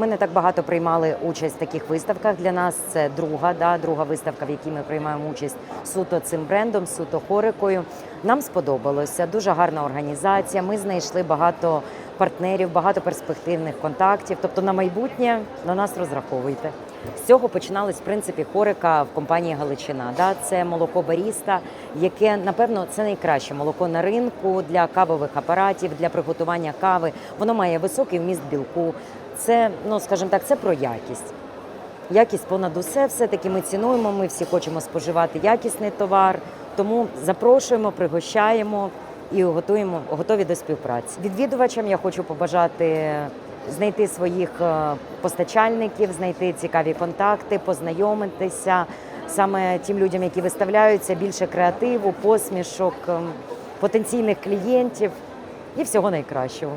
ми не так багато приймали участь в таких виставках. Для нас це друга, да, друга виставка, в якій ми приймаємо участь суто цим брендом, суто хорикою. Нам сподобалося дуже гарна організація. Ми знайшли багато партнерів, багато перспективних контактів. Тобто на майбутнє на нас розраховуйте. З цього починалась в принципі хорика в компанії Галичина. Да, це молоко баріста, яке напевно це найкраще молоко на ринку для кавових апаратів, для приготування кави. Воно має високий вміст білку. Це, ну скажімо так, це про якість. Якість понад усе, все-таки ми цінуємо, ми всі хочемо споживати якісний товар. Тому запрошуємо, пригощаємо і готуємо, готові до співпраці. Відвідувачам я хочу побажати знайти своїх е, постачальників, знайти цікаві контакти, познайомитися саме тим людям, які виставляються, більше креативу, посмішок, ем, потенційних клієнтів і всього найкращого.